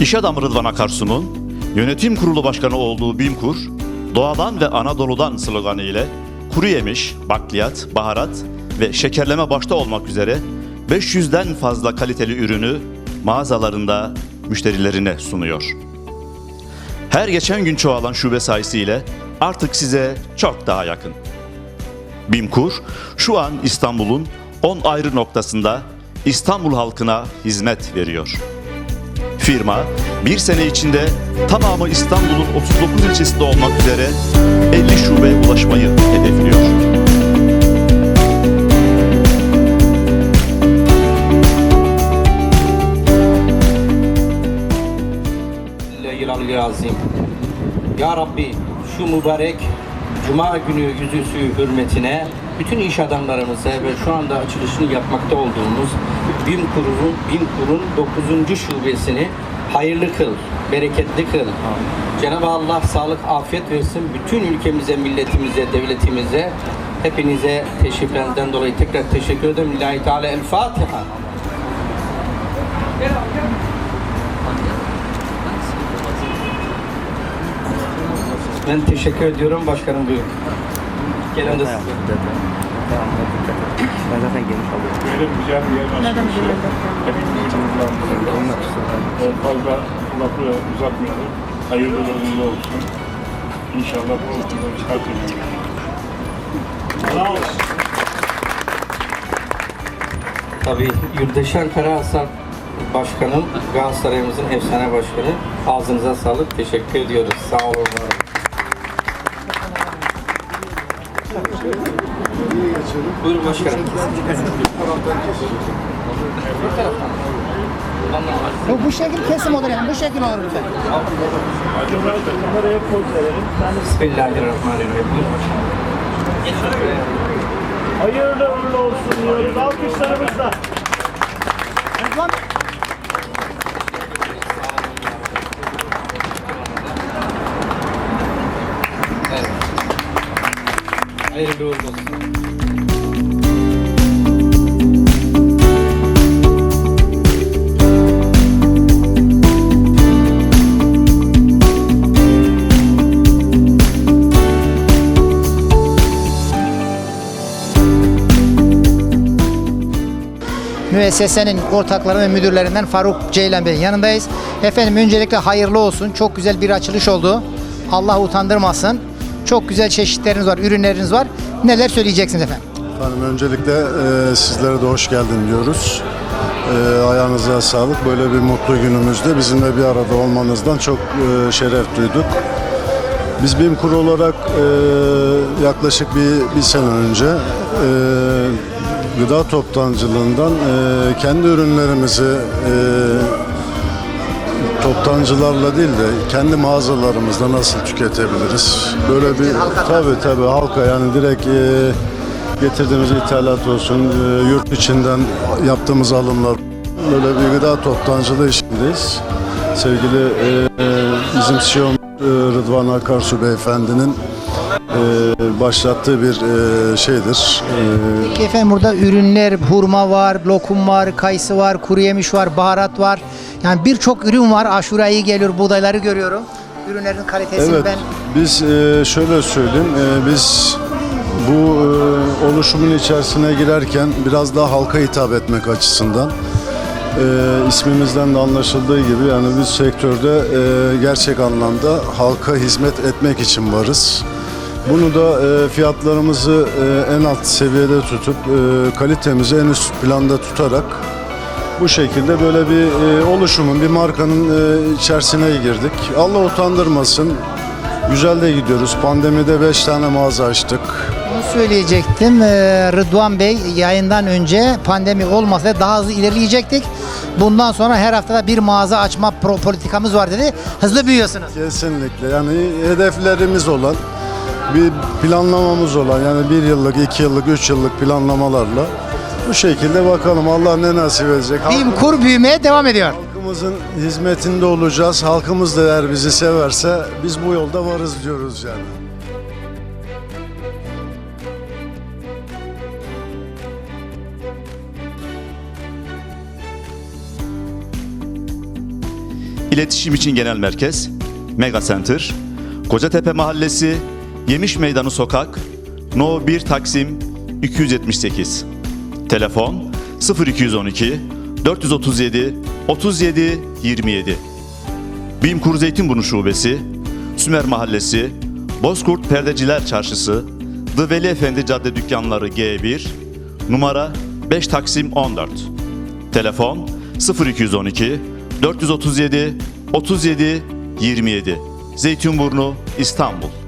İş adamı Rıdvan Akarsu'nun yönetim kurulu başkanı olduğu BİMKUR, doğadan ve Anadolu'dan sloganı ile kuru yemiş, bakliyat, baharat ve şekerleme başta olmak üzere 500'den fazla kaliteli ürünü mağazalarında müşterilerine sunuyor. Her geçen gün çoğalan şube sayısıyla artık size çok daha yakın. BİMKUR şu an İstanbul'un 10 ayrı noktasında İstanbul halkına hizmet veriyor. Firma bir sene içinde tamamı İstanbul'un 39 ilçesinde olmak üzere 50 şubeye ulaşmayı hedefliyor. Ya Rabbi şu mübarek Cuma günü yüzüsü hürmetine bütün iş adamlarımıza ve şu anda açılışını yapmakta olduğumuz BİMKUR'un BİMKUR'un 9. şubesini hayırlı kıl, bereketli kıl. Cenab-ı Allah sağlık, afiyet versin. Bütün ülkemize, milletimize, devletimize, hepinize teşriflerinizden dolayı tekrar teşekkür ederim. Lillahi Teala El Fatiha. Ben teşekkür ediyorum başkanım buyurun. Gelen de size. Ben zaten geniş alıyorum. Böyle güzel bir yer. Hepimiz fazla lafı uzatmayalım. Hayırlı uğurlu olsun. İnşallah bu çıkartacağız. Sağ olun. Tabii Yurdeşen Karahasan Başkanım, Galatasaray'ımızın efsane başkanı. Ağzınıza sağlık, teşekkür ediyoruz. Sağ olun. Olun. Buyurun başkanım. Bu, bu şekil kesim olur yani. Bu şekil olur lütfen. Bismillahirrahmanirrahim. Buyurun başkanım. Hayırlı uğurlu olsun diyoruz. Alkışlarımızla. Evet. Hayırlı uğurlu olsun. Müessesenin ortakları ve müdürlerinden Faruk Ceylan Bey'in yanındayız. Efendim öncelikle hayırlı olsun. Çok güzel bir açılış oldu. Allah utandırmasın. Çok güzel çeşitleriniz var, ürünleriniz var. Neler söyleyeceksiniz efendim? Efendim öncelikle e, sizlere de hoş geldin diyoruz. E, ayağınıza sağlık. Böyle bir mutlu günümüzde bizimle bir arada olmanızdan çok e, şeref duyduk. Biz BİMKUR olarak e, yaklaşık bir, bir sene önce e, gıda toptancılığından e, kendi ürünlerimizi e, toptancılarla değil de kendi mağazalarımızda nasıl tüketebiliriz? Böyle bir tabii tabii halka yani direkt e, getirdiğimiz ithalat olsun, e, yurt içinden yaptığımız alımlar böyle bir gıda toptancılığı işindeyiz. Sevgili e, e, bizim CEO e, Rıdvan Akarsu beyefendinin e, başlattığı bir e, şeydir. E, Peki efendim burada ürünler, hurma var, lokum var, kayısı var, kuru yemiş var, baharat var. Yani birçok ürün var. Aşura iyi geliyor, buğdayları görüyorum. Ürünlerin kalitesini Evet, ben biz e, şöyle söyleyeyim, e, biz bu e, oluşumun içerisine girerken biraz daha halka hitap etmek açısından e, ismimizden de anlaşıldığı gibi yani biz sektörde e, gerçek anlamda halka hizmet etmek için varız. Bunu da e, fiyatlarımızı e, en alt seviyede tutup e, kalitemizi en üst planda tutarak bu şekilde böyle bir e, oluşumun, bir markanın e, içerisine girdik. Allah utandırmasın. Güzel de gidiyoruz. Pandemide 5 tane mağaza açtık. Bunu söyleyecektim. Ee, Rıdvan Bey yayından önce pandemi olmasa daha hızlı ilerleyecektik. Bundan sonra her haftada bir mağaza açma politikamız var dedi. Hızlı büyüyorsunuz. Kesinlikle. Yani hedeflerimiz olan, bir planlamamız olan yani bir yıllık, iki yıllık, üç yıllık planlamalarla bu şekilde bakalım Allah ne nasip edecek. Bim kur büyümeye devam ediyor. Halkımızın hizmetinde olacağız. Halkımız da eğer bizi severse biz bu yolda varız diyoruz yani. İletişim için genel merkez, Mega Center, Kocatepe Mahallesi, Yemiş Meydanı Sokak, No 1 Taksim 278. Telefon 0212 437 37 27. Bimkur Zeytinburnu Şubesi, Sümer Mahallesi, Bozkurt Perdeciler Çarşısı, The Veli Efendi Cadde Dükkanları G1, numara 5 Taksim 14. Telefon 0212 437 37 27. Zeytinburnu, İstanbul.